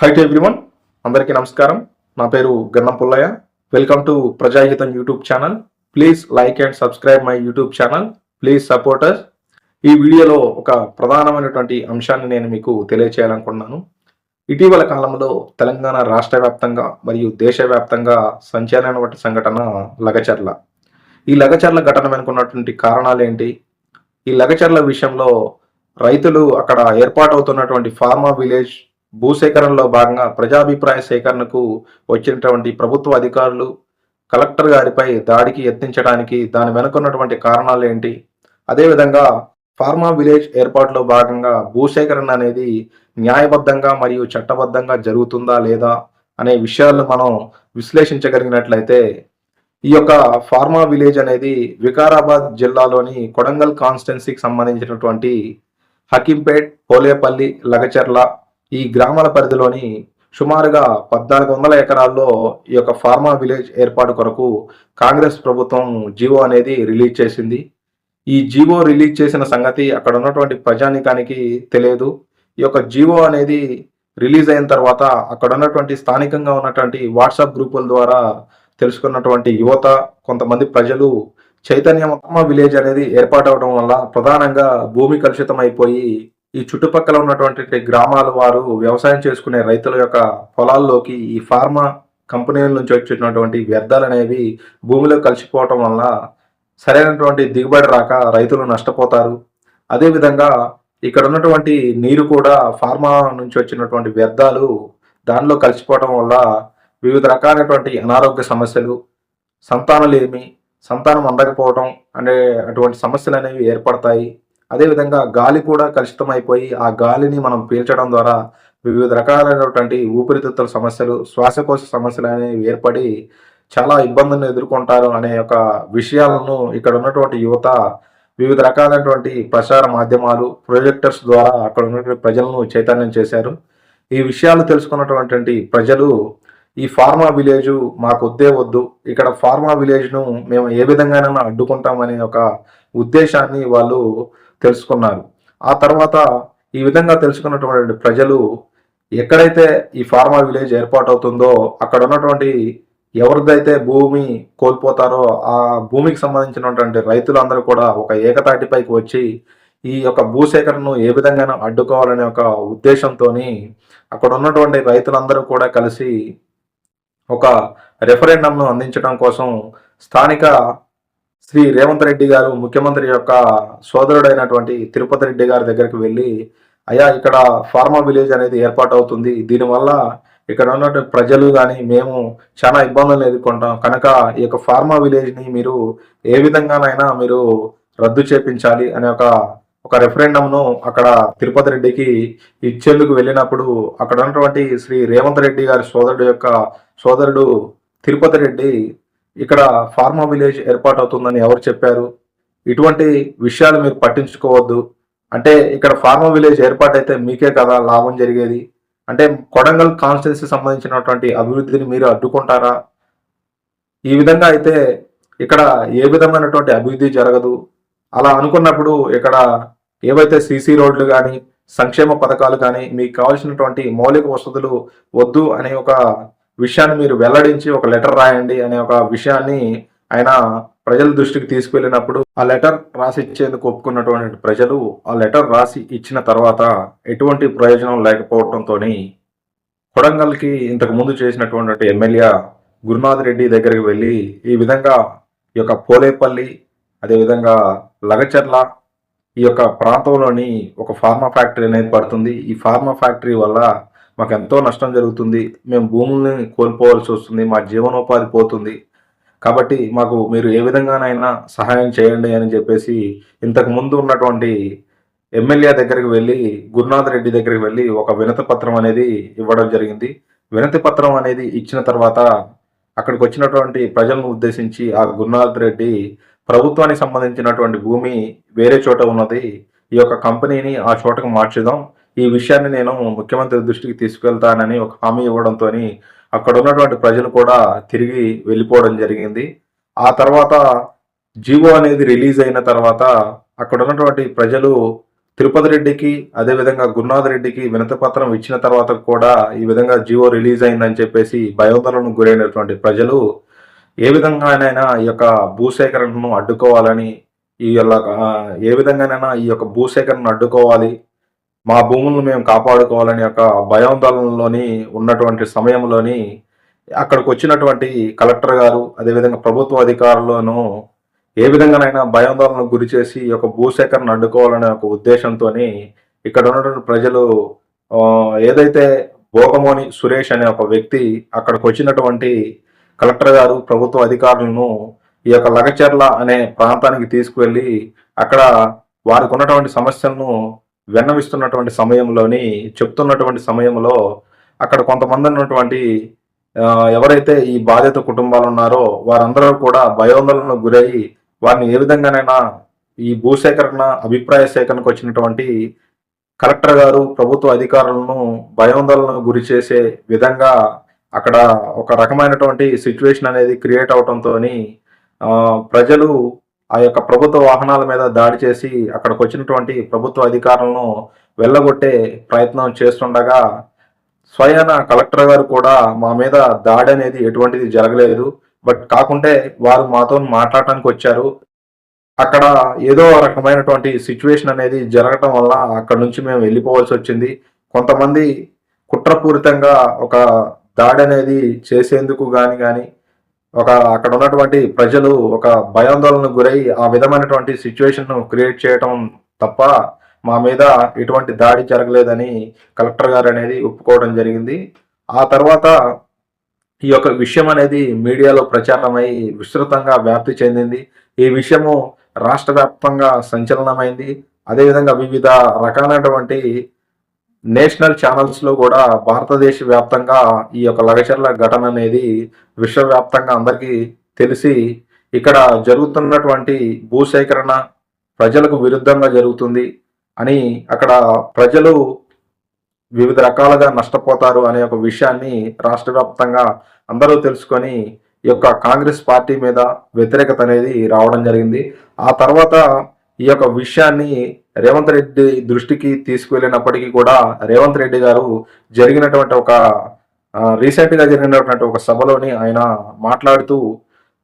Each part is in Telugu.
హై టు ఎవ్రీవన్ అందరికీ నమస్కారం. నా పేరు Gannam Pullaiah. Welcome to Prajahitam YouTube channel please like and subscribe my YouTube channel please supporters ఈ వీడియోలో ఒక ప్రధానమైనటువంటి అంశాన్ని నేను మీకు తెలియచేయాలనుకుంటున్నాను. ఇటీవల కాలంలో తెలంగాణ రాష్ట్ర వ్యాప్తంగా మరియు దేశవ్యాప్తంగా సంచలనమైన సంఘటన లగచర్ల. ఈ లగచర్ల ఘటన వెనుకున్నటువంటి కారణాలు ఏంటి? ఈ లగచర్ల విషయంలో రైతులు అక్కడ ఏర్పాటవుతున్నటువంటి ఫార్మా విలేజ్ భూసేకరణలో భాగంగా ప్రజాభిప్రాయ సేకరణకు వచ్చినటువంటి ప్రభుత్వ అధికారులు కలెక్టర్ గారిపై దాడికి యత్నించడానికి దాని వెనుకున్నటువంటి కారణాలు ఏంటి? అదేవిధంగా ఫార్మా విలేజ్ ఏర్పాటులో భాగంగా భూసేకరణ అనేది న్యాయబద్ధంగా మరియు చట్టబద్ధంగా జరుగుతుందా లేదా అనే విషయాలను మనం విశ్లేషించగలిగినట్లయితే ఈ యొక్క ఫార్మా విలేజ్ అనేది వికారాబాద్ జిల్లాలోని కొడంగల్ కాన్స్టిట్యున్సీకి సంబంధించినటువంటి హకీంపేట్ పోలేపల్లి లగచర్ల ఈ గ్రామాల పరిధిలోని సుమారుగా పద్నాలుగు వందల ఎకరాల్లో ఈ యొక్క ఫార్మా విలేజ్ ఏర్పాటు కొరకు కాంగ్రెస్ ప్రభుత్వం జీవో అనేది రిలీజ్ చేసింది. ఈ జీవో రిలీజ్ చేసిన సంగతి అక్కడ ఉన్నటువంటి ప్రజానికానికి తెలియదు. ఈ యొక్క జీవో అనేది రిలీజ్ అయిన తర్వాత అక్కడ ఉన్నటువంటి స్థానికంగా ఉన్నటువంటి వాట్సాప్ గ్రూపుల ద్వారా తెలుసుకున్నటువంటి యువత కొంతమంది ప్రజలు చైతన్యమ విలేజ్ అనేది ఏర్పాటు అవడం వల్ల ప్రధానంగా భూమి కలుషితం అయిపోయి ఈ చుట్టుపక్కల ఉన్నటువంటి గ్రామాల వారు వ్యవసాయం చేసుకునే రైతుల యొక్క పొలాల్లోకి ఈ ఫార్మా కంపెనీల నుంచి వచ్చినటువంటి వ్యర్థాలు అనేవి భూమిలో కలిసిపోవటం వల్ల సరైనటువంటి దిగుబడి రాక రైతులు నష్టపోతారు. అదేవిధంగా ఇక్కడ ఉన్నటువంటి నీరు కూడా ఫార్మా నుంచి వచ్చినటువంటి వ్యర్థాలు దానిలో కలిసిపోవటం వల్ల వివిధ రకాలైనటువంటి అనారోగ్య సమస్యలు సంతానలేమి సంతానం అందకపోవటం అనే అటువంటి సమస్యలు అనేవి ఏర్పడతాయి. అదేవిధంగా గాలి కూడా కలుషితం అయిపోయి ఆ గాలిని మనం పీల్చడం ద్వారా వివిధ రకాలైనటువంటి ఊపిరితిత్తుల సమస్యలు శ్వాసకోశ సమస్యలు అనేవి ఏర్పడి చాలా ఇబ్బందులను ఎదుర్కొంటారు అనే ఒక విషయాలను ఇక్కడ ఉన్నటువంటి యువత వివిధ రకాలైనటువంటి ప్రచార మాధ్యమాలు ప్రొజెక్టర్స్ ద్వారా అక్కడ ఉన్నటువంటి ప్రజలను చైతన్యం చేశారు. ఈ విషయాలు తెలుసుకున్నటువంటి ప్రజలు ఈ ఫార్మా విలేజ్ మాకు వద్దే. వద్దు ఇక్కడ ఫార్మా విలేజ్ను మేము ఏ విధంగానైనా అడ్డుకుంటామనే ఒక ఉద్దేశాన్ని వాళ్ళు తెలుసుకున్నారు. ఆ తర్వాత ఈ విధంగా తెలుసుకున్నటువంటి ప్రజలు ఎక్కడైతే ఈ ఫార్మా విలేజ్ ఏర్పాటు అవుతుందో అక్కడ ఉన్నటువంటి ఎవరిదైతే భూమి కోల్పోతారో ఆ భూమికి సంబంధించినటువంటి రైతులందరూ కూడా ఒక ఏకతాటిపైకి వచ్చి ఈ యొక్క భూసేకరణను ఏ విధంగా అడ్డుకోవాలనే ఒక ఉద్దేశంతో అక్కడ ఉన్నటువంటి రైతులందరూ కూడా కలిసి ఒక రెఫరెండంను అందించడం కోసం స్థానిక శ్రీ రేవంత్ రెడ్డి గారు ముఖ్యమంత్రి యొక్క సోదరుడైనటువంటి తిరుపతి రెడ్డి గారి దగ్గరికి వెళ్ళి అయ్యా ఇక్కడ ఫార్మా విలేజ్ అనేది ఏర్పాటు అవుతుంది దీనివల్ల ఇక్కడ ఉన్నటువంటి ప్రజలు కానీ మేము చాలా ఇబ్బందులు ఎదుర్కొంటాం. కనుక ఈ యొక్క ఫార్మా విలేజ్ని మీరు ఏ విధంగానైనా మీరు రద్దు చేపించాలి అనే ఒక ఒక రెఫరెండంను అక్కడ తిరుపతి రెడ్డికి ఇచ్చేందుకు వెళ్ళినప్పుడు అక్కడ ఉన్నటువంటి శ్రీ రేవంత్ రెడ్డి గారి సోదరుడు యొక్క సోదరుడు తిరుపతి రెడ్డి ఇక్కడ ఫార్మా విలేజ్ ఏర్పాటు అవుతుందని ఎవరు చెప్పారు? ఇటువంటి విషయాలు మీరు పట్టించుకోవద్దు. అంటే ఇక్కడ ఫార్మా విలేజ్ ఏర్పాటైతే మీకే కదా లాభం జరిగేది. అంటే కొడంగల్ కాన్స్టిట్యున్సీ సంబంధించినటువంటి అభివృద్ధిని మీరు అడ్డుకుంటారా? ఈ విధంగా అయితే ఇక్కడ ఏ విధమైనటువంటి అభివృద్ధి జరగదు. అలా అనుకున్నప్పుడు ఇక్కడ ఏవైతే సీసీ రోడ్లు కానీ సంక్షేమ పథకాలు కానీ మీకు కావాల్సినటువంటి మౌలిక వసతులు వద్దు అనే ఒక విషయాన్ని మీరు వెల్లడించి ఒక లెటర్ రాయండి అనే ఒక విషయాన్ని ఆయన ప్రజల దృష్టికి తీసుకువెళ్ళినప్పుడు ఆ లెటర్ రాసి ఇచ్చేందుకు ఒప్పుకున్నటువంటి ప్రజలు ఆ లెటర్ రాసి ఇచ్చిన తర్వాత ఎటువంటి ప్రయోజనం లేకపోవడంతో కొడంగల్కి ఇంతకు ముందు చేసినటువంటి ఎమ్మెల్యే గురునాథ్ రెడ్డి దగ్గరికి వెళ్ళి ఈ విధంగా ఈ యొక్క పోలేపల్లి అదేవిధంగా లగచర్ల ఈ యొక్క ప్రాంతంలోని ఒక ఫార్మా ఫ్యాక్టరీ అనేది పడుతుంది. ఈ ఫార్మా ఫ్యాక్టరీ వల్ల మాకు ఎంతో నష్టం జరుగుతుంది. మేము భూముల్ని కోల్పోవాల్సి వస్తుంది. మా జీవనోపాధి పోతుంది. కాబట్టి మాకు మీరు ఏ విధంగానైనా సహాయం చేయండి అని చెప్పేసి ఇంతకు ముందు ఉన్నటువంటి ఎమ్మెల్యే దగ్గరికి వెళ్ళి గురునాథ్ రెడ్డి దగ్గరికి వెళ్ళి ఒక వినతి పత్రం అనేది ఇవ్వడం జరిగింది. వినతి పత్రం అనేది ఇచ్చిన తర్వాత అక్కడికి వచ్చినటువంటి ప్రజలను ఉద్దేశించి ఆ గురునాథ్ రెడ్డి ప్రభుత్వానికి సంబంధించినటువంటి భూమి వేరే చోట ఉన్నది. ఈ యొక్క కంపెనీని ఆ చోటకు మార్చుదాం ఈ విషయాన్ని నేను ముఖ్యమంత్రి దృష్టికి తీసుకెళ్తానని ఒక హామీ ఇవ్వడంతో అక్కడ ఉన్నటువంటి ప్రజలు కూడా తిరిగి వెళ్ళిపోవడం జరిగింది. ఆ తర్వాత జీవో అనేది రిలీజ్ అయిన తర్వాత అక్కడ ఉన్నటువంటి ప్రజలు తిరుపతి రెడ్డికి అదేవిధంగా గురునాథ్ రెడ్డికి వినతి పత్రం ఇచ్చిన తర్వాత కూడా ఈ విధంగా జియో రిలీజ్ అయిందని చెప్పేసి భయోందోళనకు గురైనటువంటి ప్రజలు ఏ విధంగానైనా ఈ యొక్క భూసేకరణను అడ్డుకోవాలని ఈ యొక్క ఏ విధంగానైనా ఈ యొక్క భూసేకరణను అడ్డుకోవాలి మా భూములను మేము కాపాడుకోవాలని యొక్క భయాందోళనలోని ఉన్నటువంటి సమయంలోని అక్కడికి వచ్చినటువంటి కలెక్టర్ గారు అదేవిధంగా ప్రభుత్వ అధికారులను ఏ విధంగానైనా భయాందోళనకు గురి చేసి ఈ యొక్క భూసేకరణ అడ్డుకోవాలనే ఒక ఉద్దేశంతో ఇక్కడ ఉన్నటువంటి ప్రజలు ఏదైతే భోగమోని సురేష్ అనే ఒక వ్యక్తి అక్కడికి వచ్చినటువంటి కలెక్టర్ గారు ప్రభుత్వ అధికారులను ఈ యొక్క లగచర్ల అనే ప్రాంతానికి తీసుకువెళ్ళి అక్కడ వారికి ఉన్నటువంటి సమస్యలను విన్నవిస్తున్నటువంటి సమయంలోని చెప్తున్నటువంటి సమయంలో అక్కడ కొంతమంది ఉన్నటువంటి ఎవరైతే ఈ బాధిత కుటుంబాలు ఉన్నారో వారందరూ కూడా భయోందోళనకు గురై వారిని ఏ విధంగానైనా ఈ భూసేకరణ అభిప్రాయ సేకరణకు వచ్చినటువంటి కలెక్టర్ గారు ప్రభుత్వ అధికారులను భయోందోళనకు గురి చేసే విధంగా అక్కడ ఒక రకమైనటువంటి సిచ్యువేషన్ అనేది క్రియేట్ అవడంతో ప్రజలు ఆ యొక్క ప్రభుత్వ వాహనాల మీద దాడి చేసి అక్కడికి వచ్చినటువంటి ప్రభుత్వ అధికారులను వెళ్ళగొట్టే ప్రయత్నం చేస్తుండగా స్వయాన కలెక్టర్ గారు కూడా మా మీద దాడి అనేది ఎటువంటిది జరగలేదు. బట్ కాకుంటే వారు మాతో మాట్లాడటానికి వచ్చారు. అక్కడ ఏదో రకమైనటువంటి సిచ్యువేషన్ అనేది జరగటం వల్ల అక్కడ నుంచి మేము వెళ్ళిపోవాల్సి వచ్చింది. కొంతమంది కుట్రపూరితంగా ఒక దాడి అనేది చేసేందుకు కానీ కానీ ఒక అక్కడ ఉన్నటువంటి ప్రజలు ఒక భయాందోళనకు గురై ఆ విధమైనటువంటి సిచ్యువేషన్ను క్రియేట్ చేయటం తప్ప మా మీద ఎటువంటి దాడి జరగలేదని కలెక్టర్ గారు అనేది ఒప్పుకోవడం జరిగింది. ఆ తర్వాత ఈ యొక్క విషయం అనేది మీడియాలో ప్రచారమై విస్తృతంగా వ్యాప్తి చెందింది. ఈ విషయము రాష్ట్ర వ్యాప్తంగా సంచలనమైంది. అదేవిధంగా వివిధ రకాలైనటువంటి నేషనల్ ఛానల్స్లో కూడా భారతదేశ వ్యాప్తంగా ఈ యొక్క లగచర్ల ఘటన అనేది విశ్వవ్యాప్తంగా అందరికీ తెలిసి ఇక్కడ జరుగుతున్నటువంటి భూసేకరణ ప్రజలకు విరుద్ధంగా జరుగుతుంది అని అక్కడ ప్రజలు వివిధ రకాలుగా నష్టపోతారు అనే ఒక విషయాన్ని రాష్ట్ర వ్యాప్తంగా అందరూ తెలుసుకొని ఈ యొక్క కాంగ్రెస్ పార్టీ మీద వ్యతిరేకత అనేది రావడం జరిగింది. ఆ తర్వాత ఈ యొక్క విషయాన్ని రేవంత్ రెడ్డి దృష్టికి తీసుకువెళ్ళినప్పటికీ కూడా రేవంత్ రెడ్డి గారు జరిగినటువంటి ఒక రీసెంట్గా జరిగినటువంటి ఒక సభలోని ఆయన మాట్లాడుతూ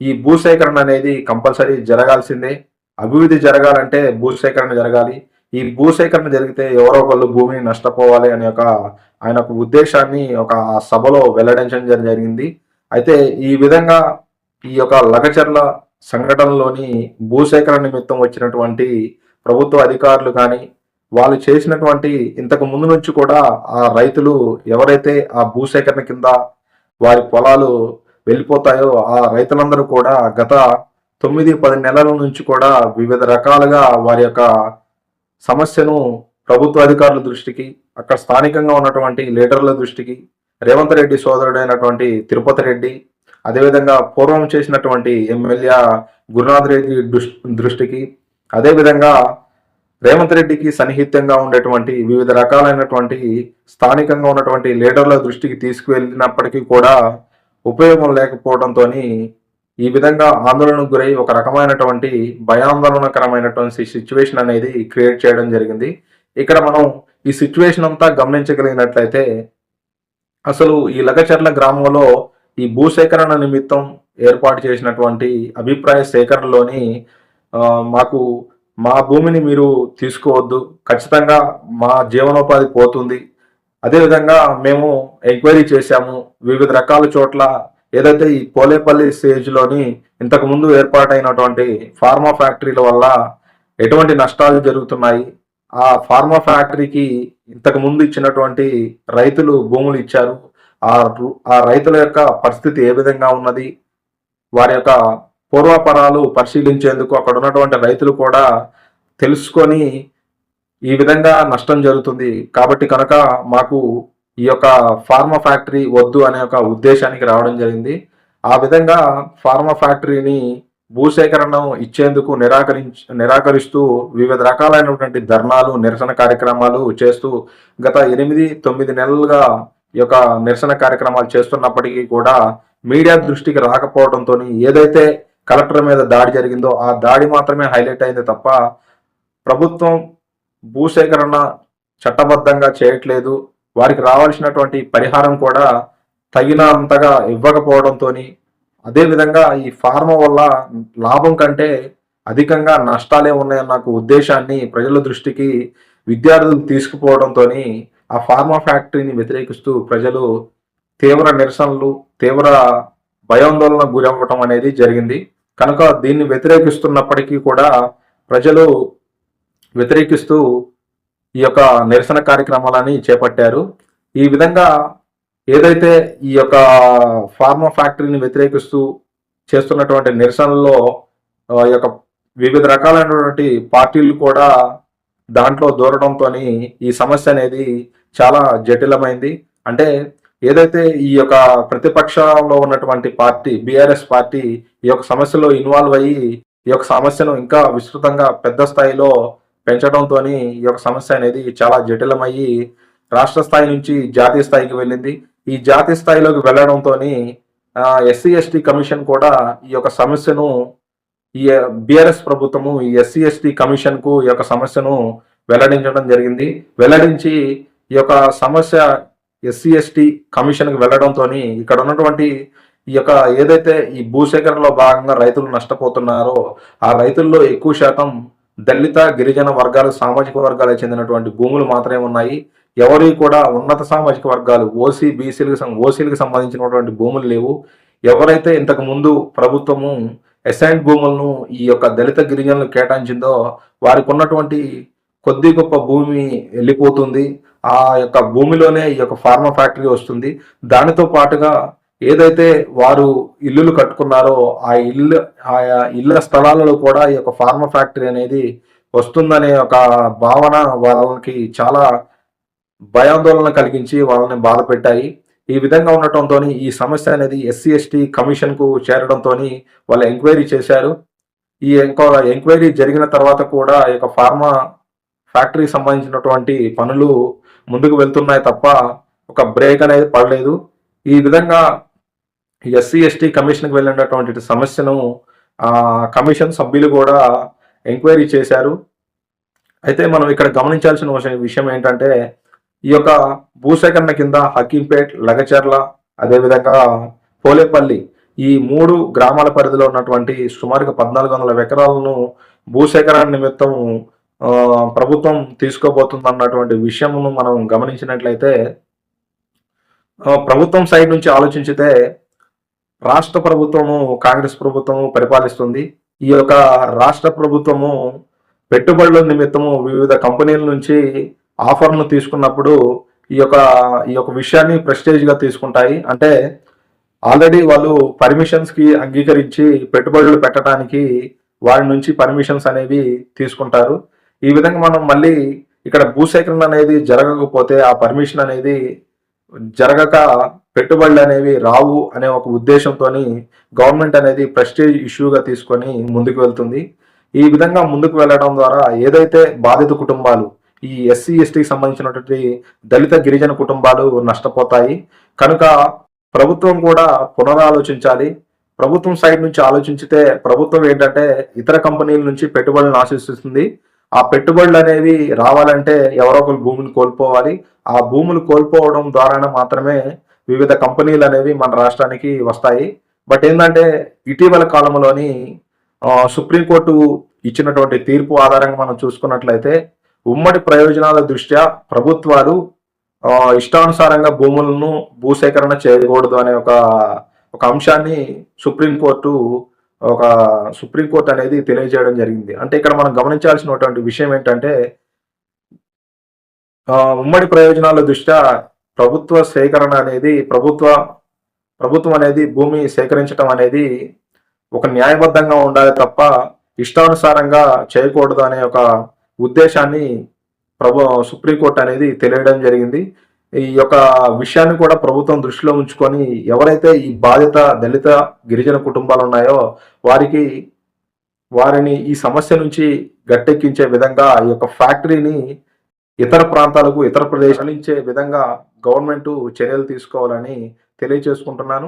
ఈ భూసేకరణ అనేది కంపల్సరీ జరగాల్సిందే అభివృద్ధి జరగాలంటే భూసేకరణ జరగాలి. ఈ భూసేకరణ జరిగితే ఎవరో ఒకళ్ళు భూమిని నష్టపోవాలి అనే ఒక ఆయన ఒక ఉద్దేశాన్ని ఒక సభలో వెల్లడించడం జరిగింది. అయితే ఈ విధంగా ఈ యొక్క లగచర్ల సంఘటనలోని భూసేకరణ నిమిత్తం వచ్చినటువంటి ప్రభుత్వ అధికారులు కానీ వాళ్ళు చేసినటువంటి ఇంతకు ముందు నుంచి కూడా ఆ రైతులు ఎవరైతే ఆ భూసేకరణ కింద వారి పొలాలు వెళ్ళిపోతాయో ఆ రైతులందరూ కూడా గత తొమ్మిది పది నెలల నుంచి కూడా వివిధ రకాలుగా వారి యొక్క సమస్యను ప్రభుత్వ అధికారుల దృష్టికి అక్కడ స్థానికంగా ఉన్నటువంటి లీడర్ల దృష్టికి రేవంత్ రెడ్డి సోదరుడైనటువంటి తిరుపతి రెడ్డి అదేవిధంగా పూర్వం చేసినటువంటి ఎమ్మెల్యే గురునాథ్ రెడ్డి దృష్టికి అదేవిధంగా రేవంత్ రెడ్డికి సన్నిహితంగా ఉండేటువంటి వివిధ రకాలైనటువంటి స్థానికంగా ఉన్నటువంటి లీడర్ల దృష్టికి తీసుకువెళ్ళినప్పటికీ కూడా ఉపయోగం లేకపోవడంతో ఈ విధంగా ఆందోళనకు గురై ఒక రకమైనటువంటి భయాందోళనకరమైనటువంటి సిచ్యువేషన్ అనేది క్రియేట్ చేయడం జరిగింది. ఇక్కడ మనం ఈ సిచ్యువేషన్ అంతా గమనించగలిగినట్లయితే అసలు ఈ లగచర్ల గ్రామంలో ఈ భూసేకరణ నిమిత్తం ఏర్పాటు చేసినటువంటి అభిప్రాయ సేకరణలోని మాకు మా భూమిని మీరు తీసుకోవద్దు. ఖచ్చితంగా మా జీవనోపాధి పోతుంది. అదేవిధంగా మేము ఎంక్వైరీ చేశాము. వివిధ రకాల చోట్ల ఏదైతే ఈ పోలేపల్లి స్టేజ్లోని ఇంతకుముందు ఏర్పాటైనటువంటి ఫార్మా ఫ్యాక్టరీల వల్ల ఎటువంటి నష్టాలు జరుగుతున్నాయి ఆ ఫార్మా ఫ్యాక్టరీకి ఇంతకుముందు ఇచ్చినటువంటి రైతులు భూములు ఇచ్చారు. ఆ ఆ రైతుల యొక్క పరిస్థితి ఏ విధంగా ఉన్నది? వారి యొక్క పూర్వాపరాలు పరిశీలించేందుకు అక్కడ ఉన్నటువంటి రైతులు కూడా తెలుసుకొని ఈ విధంగా నష్టం జరుగుతుంది. కాబట్టి కనుక మాకు ఈ యొక్క ఫార్మా ఫ్యాక్టరీ వద్దు అనే ఒక ఉద్దేశానికి రావడం జరిగింది. ఆ విధంగా ఫార్మా ఫ్యాక్టరీని భూసేకరణ ఇచ్చేందుకు నిరాకరించి నిరాకరిస్తూ వివిధ రకాలైనటువంటి ధర్నాలు నిరసన కార్యక్రమాలు చేస్తూ గత ఎనిమిది తొమ్మిది నెలలుగా ఈ యొక్క నిరసన కార్యక్రమాలు చేస్తున్నప్పటికీ కూడా మీడియా దృష్టికి రాకపోవడంతో ఏదైతే కలెక్టర్ మీద దాడి జరిగిందో ఆ దాడి మాత్రమే హైలైట్ అయింది తప్ప ప్రభుత్వం భూసేకరణ చట్టబద్ధంగా చేయట్లేదు. వారికి రావాల్సినటువంటి పరిహారం కూడా తగినంతగా ఇవ్వకపోవడంతో అదేవిధంగా ఈ ఫార్మా వల్ల లాభం కంటే అధికంగా నష్టాలే ఉన్నాయన్న నాకు ఉద్దేశాన్ని ప్రజల దృష్టికి విద్యార్థులు తీసుకుపోవడంతో ఆ ఫార్మా ఫ్యాక్టరీని వ్యతిరేకిస్తూ ప్రజలు తీవ్ర నిరసనలు తీవ్ర భయాందోళన గురవ్వటం అనేది జరిగింది. కనుక దీన్ని వ్యతిరేకిస్తున్నప్పటికీ కూడా ప్రజలు వ్యతిరేకిస్తూ ఈ యొక్క నిరసన కార్యక్రమాలని చేపట్టారు. ఈ విధంగా ఏదైతే ఈ యొక్క ఫార్మా ఫ్యాక్టరీని వ్యతిరేకిస్తూ చేస్తున్నటువంటి నిరసనల్లో ఈ యొక్క వివిధ రకాలైనటువంటి పార్టీలు కూడా దాంట్లో దూరడంతో ఈ సమస్య అనేది చాలా జటిలమైంది. అంటే ఏదైతే ఈ యొక్క ప్రతిపక్షంలో ఉన్నటువంటి పార్టీ బీఆర్ఎస్ పార్టీ ఈ యొక్క సమస్యలో ఇన్వాల్వ్ అయ్యి ఈ యొక్క సమస్యను ఇంకా విస్తృతంగా పెద్ద స్థాయిలో పెంచడంతో ఈ యొక్క సమస్య అనేది చాలా జటిలమయ్యి రాష్ట్ర స్థాయి నుంచి జాతీయ స్థాయికి వెళ్ళింది. ఈ జాతీయ స్థాయిలోకి వెళ్ళడంతో ఎస్సీ ఎస్టీ కమిషన్ కూడా ఈ యొక్క సమస్యను ఈ బీఆర్ఎస్ ప్రభుత్వము ఈ ఎస్సీ ఎస్టీ కమిషన్కు ఈ యొక్క సమస్యను వెల్లడించడం జరిగింది. వెల్లడించి ఈ యొక్క సమస్య ఎస్సీ ఎస్టీ కమిషన్కి వెళ్ళడంతో ఇక్కడ ఉన్నటువంటి ఈ యొక్క ఏదైతే ఈ భూసేకరణలో భాగంగా రైతులు నష్టపోతున్నారో ఆ రైతుల్లో ఎక్కువ శాతం దళిత గిరిజన వర్గాలు సామాజిక వర్గాలకు చెందినటువంటి భూములు మాత్రమే ఉన్నాయి. ఎవరి కూడా ఉన్నత సామాజిక వర్గాలు ఓసీ బీసీలకు ఓసీలకు సంబంధించినటువంటి భూములు లేవు. ఎవరైతే ఇంతకు ముందు ప్రభుత్వము అసైన్ భూములను ఈ యొక్క దళిత గిరిజనులు కేటాయించిందో వారికి ఉన్నటువంటి కొద్ది గొప్ప భూమి వెళ్ళిపోతుంది. ఆ యొక్క భూమిలోనే ఈ యొక్క ఫార్మా ఫ్యాక్టరీ వస్తుంది. దానితో పాటుగా ఏదైతే వారు ఇల్లులు కట్టుకున్నారో ఆ ఇల్లు ఆ ఇళ్ళ స్థలాలలో కూడా ఈ యొక్క ఫార్మా ఫ్యాక్టరీ అనేది వస్తుందనే ఒక భావన వాళ్ళకి చాలా భయాందోళన కలిగించి వాళ్ళని బాధ పెట్టాయి. ఈ విధంగా ఉండటంతో ఈ సమస్య అనేది ఎస్సీ ఎస్టీ కమిషన్కు చేరడంతో వాళ్ళు ఎంక్వైరీ చేశారు. ఈ ఎంకో ఎంక్వైరీ జరిగిన తర్వాత కూడా ఈ యొక్క ఫార్మా ఫ్యాక్టరీకి సంబంధించినటువంటి పనులు ముందుకు వెళ్తున్నాయి తప్ప ఒక బ్రేక్ అనేది పడలేదు. ఈ విధంగా ఎస్సీ ఎస్టీ కమిషన్కి వెళ్ళినటువంటి సమస్యను కమిషన్ సభ్యులు కూడా ఎంక్వైరీ చేశారు. అయితే మనం ఇక్కడ గమనించాల్సిన విషయం- విషయం ఏంటంటే ఈ యొక్క భూసేకరణ కింద హకీంపేట్ లగచర్ల అదేవిధంగా పోలేపల్లి ఈ మూడు గ్రామాల పరిధిలో ఉన్నటువంటి సుమారుగా పద్నాలుగు వందల ఎకరాలను భూసేకరణ నిమిత్తం ప్రభుత్వం తీసుకోబోతుంది అన్నటువంటి విషయమును మనం గమనించినట్లయితే ప్రభుత్వం సైడ్ నుంచి ఆలోచించితే రాష్ట్ర ప్రభుత్వము కాంగ్రెస్ ప్రభుత్వము పరిపాలిస్తుంది. ఈ యొక్క రాష్ట్ర ప్రభుత్వము పెట్టుబడుల నిమిత్తము వివిధ కంపెనీల నుంచి ఆఫర్ను తీసుకున్నప్పుడు ఈ యొక్క ఈ యొక్క విషయాన్ని ప్రెస్టేజ్గా తీసుకుంటాయి. అంటే ఆల్రెడీ వాళ్ళు పర్మిషన్స్కి అంగీకరించి పెట్టుబడులు పెట్టడానికి వారి నుంచి పర్మిషన్స్ అనేవి తీసుకుంటారు. ఈ విధంగా మనం మళ్ళీ ఇక్కడ భూసేకరణ అనేది జరగకపోతే ఆ పర్మిషన్ అనేది జరగక పెట్టుబడులు అనేవి రావు అనే ఒక ఉద్దేశంతో గవర్నమెంట్ అనేది ప్రెస్టేజ్ ఇష్యూగా తీసుకొని ముందుకు వెళ్తుంది. ఈ విధంగా ముందుకు వెళ్ళడం ద్వారా ఏదైతే బాధిత కుటుంబాలు ఈ ఎస్సీ ఎస్టీకి సంబంధించినటువంటి దళిత గిరిజన కుటుంబాలు నష్టపోతాయి. కనుక ప్రభుత్వం కూడా పునరాలోచించాలి. ప్రభుత్వం సైడ్ నుంచి ఆలోచించితే ప్రభుత్వం ఏంటంటే ఇతర కంపెనీల నుంచి పెట్టుబడులను ఆశిస్తుంది. ఆ పెట్టుబడులు అనేవి రావాలంటే ఎవరో ఒకరు భూమిని కోల్పోవాలి. ఆ భూములు కోల్పోవడం ద్వారానే మాత్రమే వివిధ కంపెనీలు అనేవి మన రాష్ట్రానికి వస్తాయి. బట్ ఏంటంటే ఇటీవల కాలంలోని సుప్రీంకోర్టు ఇచ్చినటువంటి తీర్పు ఆధారంగా మనం చూసుకున్నట్లయితే ఉమ్మడి ప్రయోజనాల దృష్ట్యా ప్రభుత్వాలు ఇష్టానుసారంగా భూములను భూసేకరణ చేయకూడదు అనే ఒక ఒక అంశాన్ని సుప్రీంకోర్టు ఒక సుప్రీంకోర్టు అనేది తెలియజేయడం జరిగింది. అంటే ఇక్కడ మనం గమనించాల్సినటువంటి విషయం ఏంటంటే ఉమ్మడి ప్రయోజనాల దృష్ట్యా ప్రభుత్వ సేకరణ అనేది ప్రభుత్వ ప్రభుత్వం అనేది భూమి సేకరించడం అనేది ఒక న్యాయబద్ధంగా ఉండాలి తప్ప ఇష్టానుసారంగా చేయకూడదు అనే ఒక ఉద్దేశాన్ని ప్రభు సుప్రీంకోర్టు అనేది తెలియడం జరిగింది. ఈ యొక్క విషయాన్ని కూడా ప్రభుత్వం దృష్టిలో ఉంచుకొని ఎవరైతే ఈ బాధిత దళిత గిరిజన కుటుంబాలు ఉన్నాయో వారికి వారిని ఈ సమస్య నుంచి గట్టెక్కించే విధంగా ఈ యొక్క ఫ్యాక్టరీని ఇతర ప్రాంతాలకు ఇతర ప్రదేశాలు ఇచ్చే విధంగా గవర్నమెంట్ చర్యలు తీసుకోవాలని తెలియజేసుకుంటున్నాను.